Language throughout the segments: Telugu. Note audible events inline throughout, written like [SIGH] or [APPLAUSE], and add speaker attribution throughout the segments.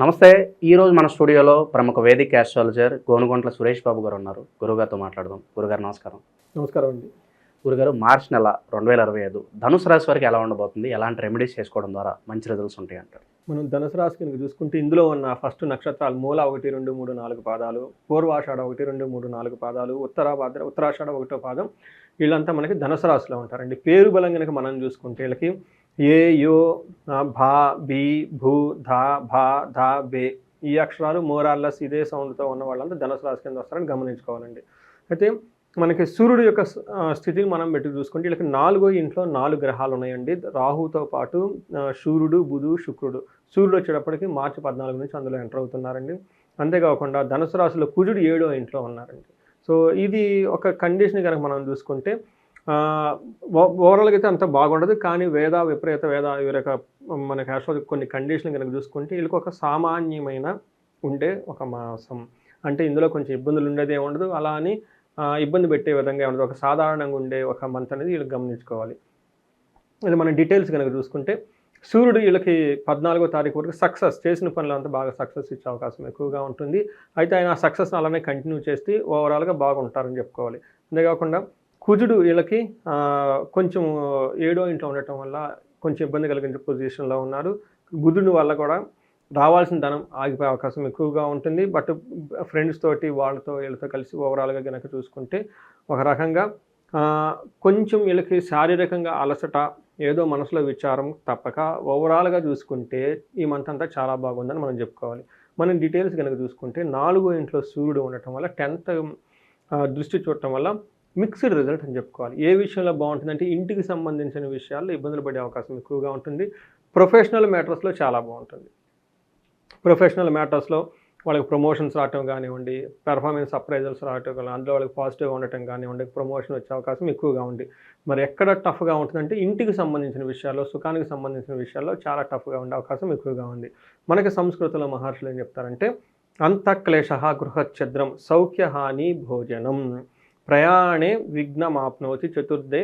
Speaker 1: నమస్తే ఈ రోజు మన స్టూడియోలో ప్రముఖ వేదిక ఆస్ట్రాలజర్ గోనుగొంట్ల సురేష్ బాబు గారు ఉన్నారు. గురుగారితో మాట్లాడదాం. గురుగారు నమస్కారం.
Speaker 2: నమస్కారం అండి.
Speaker 1: గురుగారు మార్చ్ నెల రెండు వేల ఇరవై ఐదు ధనుసు రాశి వారికి ఎలా ఉండబోతుంది? ఎలాంటి రెమెడీస్ చేసుకోవడం ద్వారా మంచి రిజల్ట్స్ ఉంటాయి అంటారు.
Speaker 2: మనం ధనుసు రాశి కనుక చూసుకుంటే ఇందులో ఉన్న ఫస్ట్ నక్షత్రాలు మూల ఒకటి రెండు మూడు నాలుగు పాదాలు పూర్వాషాఢ ఒకటి రెండు మూడు నాలుగు పాదాలు ఉత్తరాభాద్ర ఉత్తరాషాఢ ఒకటో పాదం వీళ్ళంతా మనకి ధనుసు రాశిలో ఉంటారండి. పేరు బలం కనుక మనం చూసుకుంటే వీళ్ళకి ఏ యో భా బి భూ ధా భా ధా బే. ఈ అక్షరాలు మోరార్లస్ ఇదే సౌండ్తో ఉన్న వాళ్ళంతా ధనుసు రాశి కింద వస్తారని గమనించుకోవాలండి. అయితే మనకి సూర్యుడు యొక్క స్థితిని మనం పెట్టి చూసుకుంటే వీళ్ళకి నాలుగో ఇంట్లో నాలుగు గ్రహాలు ఉన్నాయండి. రాహుతో పాటు సూర్యుడు బుధు శుక్రుడు. సూర్యుడు వచ్చేటప్పటికి మార్చి పద్నాలుగు నుంచి అందులో ఎంటర్ అవుతున్నారండి. అంతేకాకుండా ధనుసు రాశిలో కుజుడు ఏడో ఇంట్లో ఉన్నారండి. సో ఇది ఒక కండిషన్ కనుక మనం చూసుకుంటే ఓవరాల్గా అయితే అంత బాగుండదు. కానీ వేద విపరీత వేద వీరొక మన యాక్చువల్గా కొన్ని కండిషన్లు కనుక చూసుకుంటే వీళ్ళకి ఒక సామాన్యమైన ఉండే ఒక మాసం. అంటే ఇందులో కొంచెం ఇబ్బందులు ఉండేది ఉండదు. అలా అని ఇబ్బంది పెట్టే విధంగా ఉండదు. ఒక సాధారణంగా ఉండే ఒక మంత్ అనేది వీళ్ళకి గమనించుకోవాలి. ఇది మన డీటెయిల్స్ కనుక చూసుకుంటే సూర్యుడు వీళ్ళకి పద్నాలుగో తారీఖు వరకు సక్సెస్ చేసిన పనులంతా బాగా సక్సెస్ ఇచ్చే అవకాశం ఎక్కువగా ఉంటుంది. అయితే ఆయన ఆ సక్సెస్ అలానే కంటిన్యూ చేసి ఓవరాల్గా బాగుంటారని చెప్పుకోవాలి. అంతేకాకుండా కుజుడు వీళ్ళకి కొంచెం ఏడో ఇంట్లో ఉండటం వల్ల కొంచెం ఇబ్బంది కలిగించే పొజిషన్లో ఉన్నారు. బుధుని వల్ల కూడా రావాల్సిన ధనం ఆగిపోయే అవకాశం ఎక్కువగా ఉంటుంది. బట్ ఫ్రెండ్స్ తోటి వాళ్ళతో వీళ్ళతో కలిసి ఓవరాల్గా కనుక చూసుకుంటే ఒక రకంగా కొంచెం వీళ్ళకి శారీరకంగా అలసట ఏదో మనసులో విచారం తప్పక ఓవరాల్గా చూసుకుంటే ఈ మంత్ అంతా చాలా బాగుందని మనం చెప్పుకోవాలి. మనం డీటెయిల్స్ కనుక చూసుకుంటే నాలుగో ఇంట్లో సూర్యుడు ఉండటం వల్ల టెన్త్ దృష్టి చూడటం వల్ల మిక్స్డ్ రిజల్ట్ అని చెప్పుకోవాలి. ఏ విషయంలో బాగుంటుందంటే ఇంటికి సంబంధించిన విషయాల్లో ఇబ్బందులు పడే అవకాశం ఎక్కువగా ఉంటుంది. ప్రొఫెషనల్ మ్యాటర్స్లో చాలా బాగుంటుంది. ప్రొఫెషనల్ మ్యాటర్స్లో వాళ్ళకి ప్రమోషన్స్ రావటం కానివ్వండి పెర్ఫార్మెన్స్ అప్రైజల్స్ రావటం కానీ అందులో వాళ్ళకి పాజిటివ్గా ఉండటం కానివ్వండి ప్రమోషన్ వచ్చే అవకాశం ఎక్కువగా ఉంది. మరి ఎక్కడ టఫ్గా ఉంటుందంటే ఇంటికి సంబంధించిన విషయాల్లో సుఖానికి సంబంధించిన విషయాల్లో చాలా టఫ్గా ఉండే అవకాశం ఎక్కువగా ఉంది. మనకి సంస్కృతంలో మహర్షులు ఏం చెప్తారంటే అంతఃక్లేశ గృహఛద్రం సౌఖ్యహాని భోజనం. ప్రయాణే విఘ్నమాప్నోతి చతుర్థే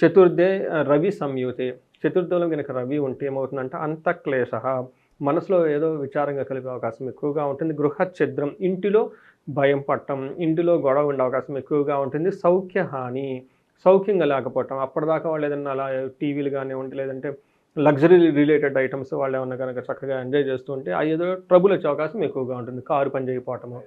Speaker 2: చతుర్థే రవి సంయుతే. చతుర్థంలో కనుక రవి ఉంటే ఏమవుతుందంటే అంతఃక్లేశ. మనసులో ఏదో విచారంగా కలిగే అవకాశం ఎక్కువగా ఉంటుంది. గృహ ఇంటిలో భయం పట్టడం ఇంటిలో గొడవ ఉండే అవకాశం ఎక్కువగా ఉంటుంది. సౌఖ్య హాని సౌఖ్యంగా లేకపోవటం. అప్పటిదాకా వాళ్ళు ఏదైనా అలా టీవీలు కానివ్వండి లేదంటే లగ్జరీ రిలేటెడ్ ఐటమ్స్ వాళ్ళు ఏమన్నా కనుక చక్కగా ఎంజాయ్ చేస్తుంటే ఆ ఏదో ట్రబుల్ వచ్చే అవకాశం ఎక్కువగా ఉంటుంది. కారు పని చేయకపోవటము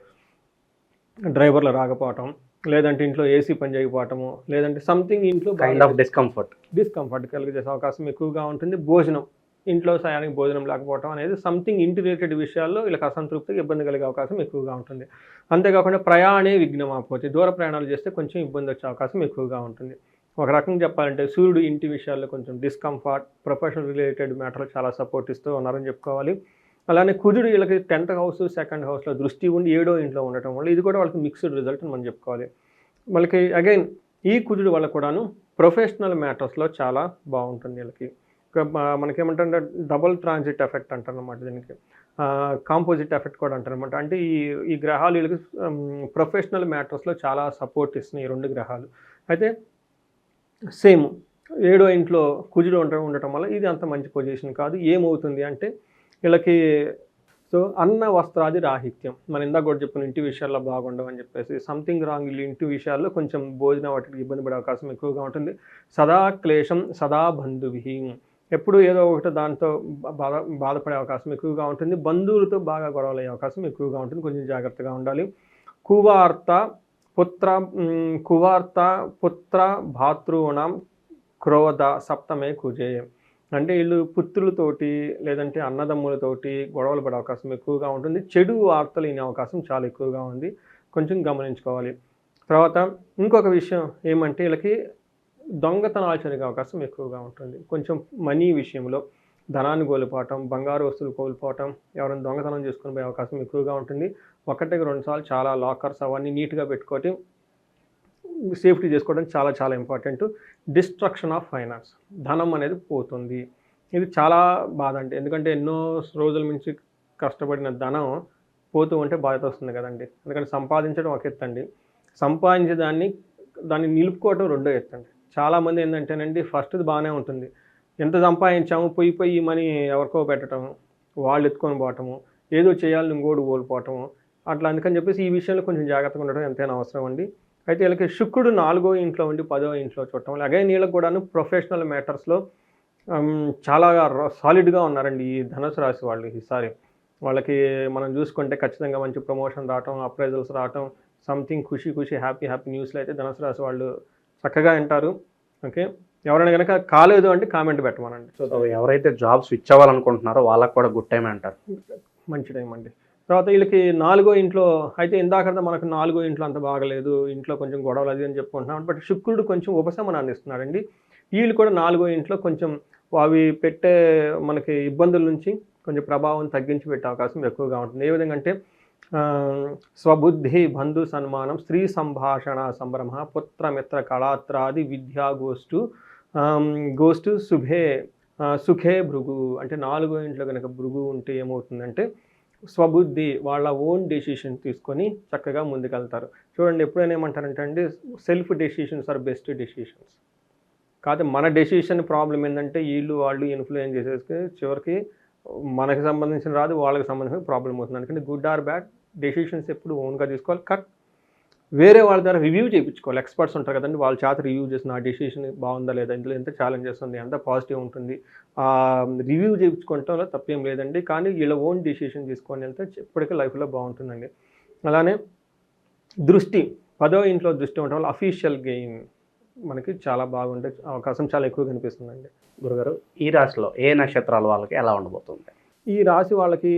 Speaker 2: డ్రైవర్లు రాకపోవటం లేదంటే ఇంట్లో ఏసీ పని చేయకపోవటము లేదంటే సంథింగ్ ఇంట్లో
Speaker 1: కైండ్ ఆఫ్ డిస్కంఫర్ట్
Speaker 2: డిస్కంఫర్ట్ కలిగజేసే అవకాశం ఎక్కువగా ఉంటుంది. భోజనం ఇంట్లో సయానికి భోజనం లేకపోవడం అనేది సంథింగ్ ఇంటి రిలేటెడ్ విషయాల్లో వీళ్ళకి అసంతృప్తికి ఇబ్బంది కలిగే అవకాశం ఎక్కువగా ఉంటుంది. అంతేకాకుండా ప్రయాణే విఘ్నం ఆపోతే దూర ప్రయాణాలు చేస్తే కొంచెం ఇబ్బంది వచ్చే అవకాశం ఎక్కువగా ఉంటుంది. ఒక రకంగా చెప్పాలంటే సూర్యుడు ఇంటి విషయాల్లో కొంచెం డిస్కంఫర్ట్ ప్రొఫెషనల్ రిలేటెడ్ మ్యాటర్లు చాలా సపోర్ట్ ఇస్తూ ఉన్నారని చెప్పుకోవాలి. అలానే కుజుడు వీళ్ళకి టెన్త్ హౌస్ సెకండ్ హౌస్లో దృష్టి ఉండి ఏడో ఇంట్లో ఉండటం వల్ల ఇది కూడా వాళ్ళకి మిక్స్డ్ రిజల్ట్ అని మనం చెప్పుకోవాలి. వాళ్ళకి అగైన్ ఈ కుజుడు వల్ల కూడాను ప్రొఫెషనల్ మ్యాటర్స్లో చాలా బాగుంటుంది వీళ్ళకి. మనకేమంటే డబుల్ ట్రాన్సిట్ ఎఫెక్ట్ అంటారనమాట దీనికి. కాంపోజిట్ ఎఫెక్ట్ కూడా అంటారనమాట అంటే ఈ ఈ గ్రహాలు వీళ్ళకి ప్రొఫెషనల్ మ్యాటర్స్లో చాలా సపోర్ట్ ఇస్తున్నాయి ఈ రెండు గ్రహాలు. అయితే సేమ్ ఏడో ఇంట్లో కుజుడు ఉండటం ఉండటం వల్ల ఇది అంత మంచి పొజిషన్ కాదు. ఏమవుతుంది అంటే వీళ్ళకి సో అన్న వస్త్రాది రాహిత్యం. మన ఇందాక కూడా చెప్పిన ఇంటి విషయాల్లో బాగుండవు అని చెప్పేసి సంథింగ్ రాంగ్ వీళ్ళు ఇంటి విషయాల్లో కొంచెం భోజనం వాటికి ఇబ్బంది పడే అవకాశం ఎక్కువగా ఉంటుంది. సదా క్లేశం సదా బంధువి. ఎప్పుడు ఏదో ఒకటి దాంతో బాధ బాధపడే అవకాశం ఎక్కువగా ఉంటుంది. బంధువులతో బాగా గొడవలయ్యే అవకాశం ఎక్కువగా ఉంటుంది. కొంచెం జాగ్రత్తగా ఉండాలి. కువార్త పుత్ర కువార్త పుత్ర భాతృణం క్రోధ సప్తమే కుజేయం అంటే వీళ్ళు పుత్రులతోటి లేదంటే అన్నదమ్ములతోటి గొడవలు పడే అవకాశం ఎక్కువగా ఉంటుంది. చెడు వార్తలు వినే అవకాశం చాలా ఎక్కువగా ఉంది. కొంచెం గమనించుకోవాలి. తర్వాత ఇంకొక విషయం ఏమంటే వీళ్ళకి దొంగతనాలు జరిగే అవకాశం ఎక్కువగా ఉంటుంది. కొంచెం మనీ విషయంలో ధనాన్ని కోల్పోవటం బంగారు వస్తువులు కోల్పోవటం ఎవరైనా దొంగతనం చేసుకుని పోయే అవకాశం ఎక్కువగా ఉంటుంది. ఒకటికి రెండు సార్లు చాలా లాకర్స్ అవన్నీ నీట్గా పెట్టుకోవటం సేఫ్టీ చేసుకోవడం చాలా చాలా ఇంపార్టెంట్. Destruction of finance. ధనం అనేది పోతుంది. ఇది చాలా బాధ అంటే ఎందుకంటే ఎన్నో రోజుల నుంచి కష్టపడిన ధనం పోతూ ఉంటే బాధ వస్తుంది కదండి. ఎందుకంటే సంపాదించడం ఒక ఎత్తండి సంపాదించే దాన్ని దాన్ని నిలుపుకోవడం రెండో ఎత్తండి చాలామంది ఏంటంటేనండి ఫస్ట్ది బాగానే ఉంటుంది. ఎంత సంపాదించాము పోయి పోయి మనీ ఎవరికో పెట్టడం వాళ్ళు ఎత్తుకొని పోవటము ఏదో చేయాలని ఇంకోటి కోల్పోవటము అట్లా అందుకని చెప్పేసి ఈ విషయంలో కొంచెం జాగ్రత్తగా ఉండడం ఎంతైనా అవసరం అండి. అయితే వీళ్ళకి శుక్రుడు నాలుగో ఇంట్లో ఉండి పదో ఇంట్లో చూడటం అగైన్ వీళ్ళకి కూడాను ప్రొఫెషనల్ మ్యాటర్స్లో చాలా సాలిడ్గా ఉన్నారండి ఈ ధనుసు రాశి వాళ్ళు ఈసారి. వాళ్ళకి మనం చూసుకుంటే ఖచ్చితంగా మంచి ప్రమోషన్ రావటం అప్రైజల్స్ రావటం సంథింగ్ ఖుషి ఖుషి హ్యాపీ హ్యాపీ న్యూస్లో అయితే ధనుసు రాశి వాళ్ళు చక్కగా వింటారు. ఓకే? ఎవరైనా కనుక కాలేదు అంటే కామెంట్ పెట్టమనండి. సో
Speaker 1: ఎవరైతే జాబ్ స్విచ్ అవ్వాలనుకుంటున్నారో వాళ్ళకి కూడా గుడ్ టైం అంటారు.
Speaker 2: మంచి టైం అండి. తర్వాత వీళ్ళకి నాలుగో ఇంట్లో అయితే ఇందాక మనకు నాలుగో ఇంట్లో అంత బాగలేదు ఇంట్లో కొంచెం గొడవలు అది అని చెప్పుకుంటున్నాం. బట్ శుక్రుడు కొంచెం ఉపశమనాన్ని ఇస్తున్నాడండి వీళ్ళు కూడా నాలుగో ఇంట్లో కొంచెం అవి పెట్టే మనకి ఇబ్బందుల నుంచి కొంచెం ప్రభావం తగ్గించి పెట్టే అవకాశం ఎక్కువగా ఉంటుంది. ఏ విధంగా అంటే స్వబుద్ధి బంధు సన్మానం స్త్రీ సంభాషణ సంభ్రమ పుత్ర మిత్ర కళాత్రాది విద్యా గోష్ఠు గోష్ఠు శుభే సుఖే భృగు. అంటే నాలుగో ఇంట్లో కనుక భృగు ఉంటే ఏమవుతుందంటే స్వబుద్ధి వాళ్ళ ఓన్ డెసిషన్ తీసుకొని చక్కగా ముందుకెళ్తారు. చూడండి ఎప్పుడైనా ఏమంటారంటే అండి self decisions are best decisions కాదు మన డెసిషన్ ప్రాబ్లం ఏంటంటే వీళ్ళు వాళ్ళు ఇన్ఫ్లుయెన్స్ చేసేసి చివరికి మనకి సంబంధించిన రాదు వాళ్ళకి సంబంధించిన ప్రాబ్లం అవుతుంది. ఎందుకంటే గుడ్ ఆర్ బ్యాడ్ డెసిషన్స్ ఎప్పుడు ఓన్గా తీసుకోవాలి. కట్ వేరే వాళ్ళ ద్వారా రివ్యూ చేయించుకోవాలి. ఎక్స్పర్ట్స్ ఉంటారు కదండి వాళ్ళ చేత రివ్యూ చేసిన ఆ డెసిషన్ బాగుందా లేదా ఇందులో ఎంత ఛాలెంజెస్ ఉంది ఎంత పాజిటివ్ ఉంటుంది రివ్యూ చేయించుకోవటంలో తప్పేం లేదండి. కానీ వీళ్ళ ఓన్ డెసిషన్ తీసుకొని వెళ్తే ఎప్పటికీ లైఫ్లో బాగుంటుందండి. అలానే దృష్టి పదో ఇంట్లో దృష్టి ఉండటం వల్ల అఫీషియల్ గెయిన్ మనకి చాలా బాగుండే అవకాశం చాలా ఎక్కువ కనిపిస్తుందండి.
Speaker 1: గురుగారు ఈ రాశిలో ఏ నక్షత్రాల వాళ్ళకి ఎలా ఉండబోతుంది?
Speaker 2: ఈ రాశి వాళ్ళకి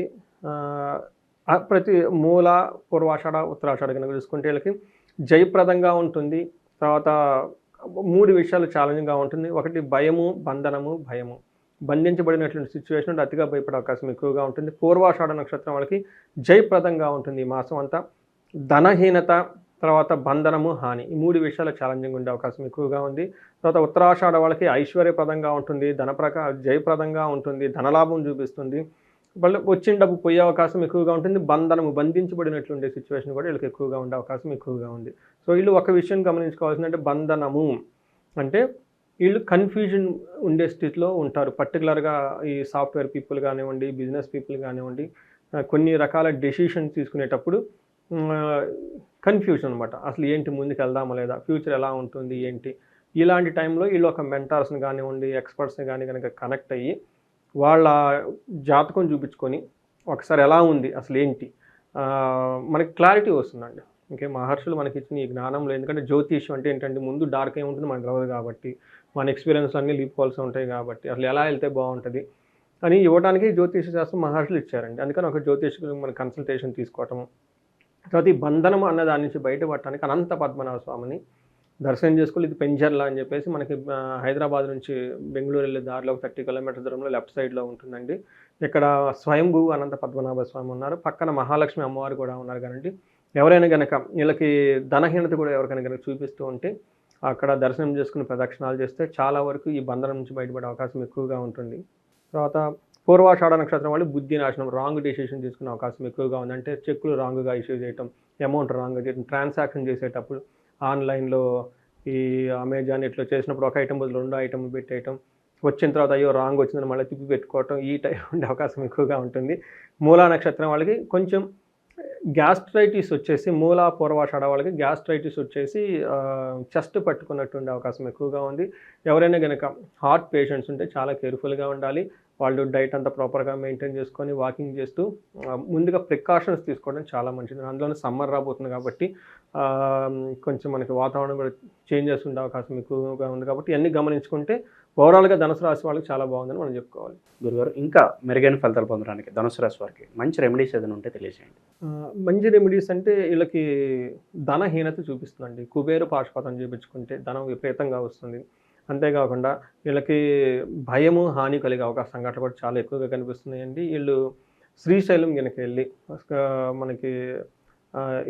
Speaker 2: ప్రతి మూల పూర్వాషాఢ ఉత్తరాషాఢ కనుక చూసుకుంటే వీళ్ళకి జయప్రదంగా ఉంటుంది. తర్వాత మూడు విషయాలు ఛాలెంజింగ్గా ఉంటుంది. ఒకటి భయము బంధనము భయము. బంధించబడినటువంటి సిచ్యువేషన్ అతిగా భయపడే అవకాశం ఎక్కువగా ఉంటుంది. పూర్వాషాఢ నక్షత్రం వాళ్ళకి జయప్రదంగా ఉంటుంది ఈ మాసం అంతా. ధనహీనత తర్వాత బంధనము హాని ఈ మూడు విషయాలు ఛాలెంజింగ్ ఉండే అవకాశం ఎక్కువగా ఉంది. తర్వాత ఉత్తరాషాఢ వాళ్ళకి ఐశ్వర్యప్రదంగా ఉంటుంది. ధనప్రక జయప్రదంగా ఉంటుంది. ధనలాభం చూపిస్తుంది. వాళ్ళు వచ్చిన డబ్బు పోయే అవకాశం ఎక్కువగా ఉంటుంది బంధనము బంధించబడినట్లుండే సిచ్యువేషన్ కూడా వీళ్ళకి ఎక్కువగా ఉండే అవకాశం ఎక్కువగా ఉంది. సో వీళ్ళు ఒక విషయం గమనించుకోవాల్సిందంటే బంధనము. అంటే వీళ్ళు కన్ఫ్యూజన్ ఉండే స్థితిలో ఉంటారు. పర్టికులర్గా ఈ సాఫ్ట్వేర్ పీపుల్ కానివ్వండి బిజినెస్ పీపుల్ కానివ్వండి కొన్ని రకాల డెసిషన్స్ తీసుకునేటప్పుడు కన్ఫ్యూజన్ అనమాట అసలు ఏంటి ముందుకు వెళ్దామా లేదా? ఫ్యూచర్ ఎలా ఉంటుంది? ఏంటి? ఇలాంటి టైంలో వీళ్ళు ఒక మెంటార్స్ని కానివ్వండి ఎక్స్పర్ట్స్ని కానీ కనుక కనెక్ట్ అయ్యి వాళ్ళ జాతకం చూపించుకొని ఒకసారి ఎలా ఉంది అసలు ఏంటి? మనకి క్లారిటీ వస్తుందండి. ఇంకే మహర్షులు మనకి ఇచ్చిన ఈ జ్ఞానంలో ఎందుకంటే జ్యోతిష్యం అంటే ఏంటంటే ముందు డార్క్ ఏముంటుంది మనకు తెలియదు కాబట్టి మన ఎక్స్పీరియన్స్ అన్నీ లీపుకోవాల్సి ఉంటాయి కాబట్టి అసలు ఎలా వెళ్తే బాగుంటుంది అని ఇవ్వడానికి జ్యోతిష శాస్త్రం మహర్షులు ఇచ్చారండి. అందుకని ఒక జ్యోతిష్కులు మన కన్సల్టేషన్ తీసుకోవటము తర్వాత ఈ బంధనం అన్న దాని నుంచి బయటపడటానికి అనంత పద్మనాభ స్వామిని దర్శనం చేసుకోవాలి ఇది పెంజర్లా అని చెప్పేసి మనకి హైదరాబాద్ నుంచి బెంగళూరు వెళ్ళే దారిలో ఒక థర్టీ కిలోమీటర్ దూరంలో లెఫ్ట్ సైడ్లో ఉంటుందండి. ఇక్కడ స్వయంభూ అనంత పద్మనాభ స్వామి ఉన్నారు. పక్కన మహాలక్ష్మి అమ్మవారు కూడా ఉన్నారు కదండి. ఎవరైనా కనుక వీళ్ళకి ధనహీనత కూడా ఎవరికైనా కనుక చూపిస్తూ ఉంటే అక్కడ దర్శనం చేసుకుని ప్రదక్షిణాలు చేస్తే చాలా వరకు ఈ బంధనం నుంచి బయటపడే అవకాశం ఎక్కువగా ఉంటుంది. తర్వాత పూర్వాషాఢ నక్షత్రం వాళ్ళు బుద్ధి నాశనం రాంగ్ డెసిషన్ తీసుకునే అవకాశం ఎక్కువగా ఉంది అంటే చెక్కులు రాంగ్గా ఇష్యూ చేయటం అమౌంట్ రాంగ్గా చేయటం ట్రాన్సాక్షన్ చేసేటప్పుడు ఆన్లైన్లో ఈ అమెజాన్ ఇట్లా చేసినప్పుడు ఒక ఐటమ్ బదులు రెండు ఐటమ్ పెట్టేయటం. వచ్చిన తర్వాత అయ్యో రాంగ్ వచ్చిందని మళ్ళీ తిప్పి పెట్టుకోవటం. ఈ టైం [LAUGHS] ఉండే అవకాశం ఎక్కువగా ఉంటుంది. మూలా నక్షత్రం వాళ్ళకి కొంచెం గ్యాస్ట్రైటిస్ వచ్చేసి మూలా పూర్వాషాఢ వాళ్ళకి గ్యాస్ట్రైటిస్ వచ్చేసి చెస్ట్ పట్టుకున్నట్టు ఉండే అవకాశం ఎక్కువగా ఉంది. ఎవరైనా కనుక హార్ట్ పేషెంట్స్ ఉంటే చాలా కేర్ఫుల్గా ఉండాలి. వాళ్ళు డైట్ అంతా ప్రాపర్గా మెయింటైన్ చేసుకొని వాకింగ్ చేస్తూ ముందుగా ప్రికాషన్స్ తీసుకోవడం చాలా మంచిది. అందులోనే సమ్మర్ రాబోతుంది కాబట్టి కొంచెం మనకి వాతావరణం కూడా చేంజెస్ ఉండే అవకాశం ఎక్కువగా ఉంది కాబట్టి ఇవన్నీ గమనించుకుంటే ఓవరాల్గా ధనుసు రాశి వాళ్ళకి చాలా బాగుందని మనం చెప్పుకోవాలి.
Speaker 1: గురుగారు ఇంకా మెరుగైన ఫలితాలు పొందడానికి ధనుసు రాశి వారికి మంచి రెమెడీస్ ఏదైనా ఉంటే తెలియజేయండి.
Speaker 2: మంచి రెమెడీస్ అంటే వీళ్ళకి ధనహీనత చూపిస్తుందండి. కుబేరు పాశుపతం చేయించుకుంటే ధనం విపరీతంగా వస్తుంది. అంతేకాకుండా వీళ్ళకి భయము హాని కలిగే అవకాశ సంఘటనలు కూడా చాలా ఎక్కువగా కనిపిస్తున్నాయండి. వీళ్ళు శ్రీశైలం కనుక వెళ్ళి మనకి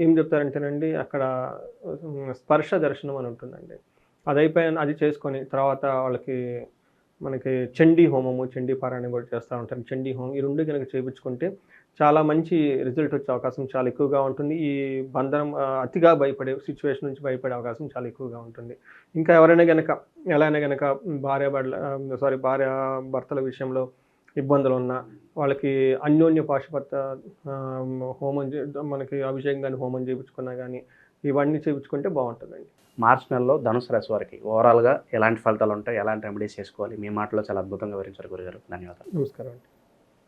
Speaker 2: ఏం చెప్తారంటేనండి అక్కడ స్పర్శ దర్శనం అని ఉంటుందండి. అది అయిపోయిన అది చేసుకొని తర్వాత వాళ్ళకి మనకి చండీ హోమము చండీ పారాయణ కూడా చేస్తూ ఉంటారు. చండీ హోమం ఈ రెండు కనుక చేయించుకుంటే చాలా మంచి రిజల్ట్ వచ్చే అవకాశం చాలా ఎక్కువగా ఉంటుంది. ఈ బంధనం అతిగా భయపడే సిచ్యువేషన్ నుంచి భయపడే అవకాశం చాలా ఎక్కువగా ఉంటుంది. ఇంకా ఎవరైనా గనక ఎలా అయినా భార్య బడ్ల సారీ భార్య భర్తల విషయంలో ఇబ్బందులు ఉన్నా వాళ్ళకి అన్యోన్య పాశుపత హోమం మనకి అభిషేకం కానీ హోమం చేయించుకున్నా కానీ ఇవన్నీ చేయించుకుంటే బాగుంటుందండి.
Speaker 1: మార్చ్ నెలలో ధనుసు రాశి వారికి ఓవరాల్గా ఎలాంటి ఫలితాలు ఉంటాయి? ఎలాంటి రెమెడీస్ చేసుకోవాలి? మీ మాటలో చాలా అద్భుతంగా వివరించారు గురుగారు. ధన్యవాదాలు.
Speaker 2: నమస్కారం అండి.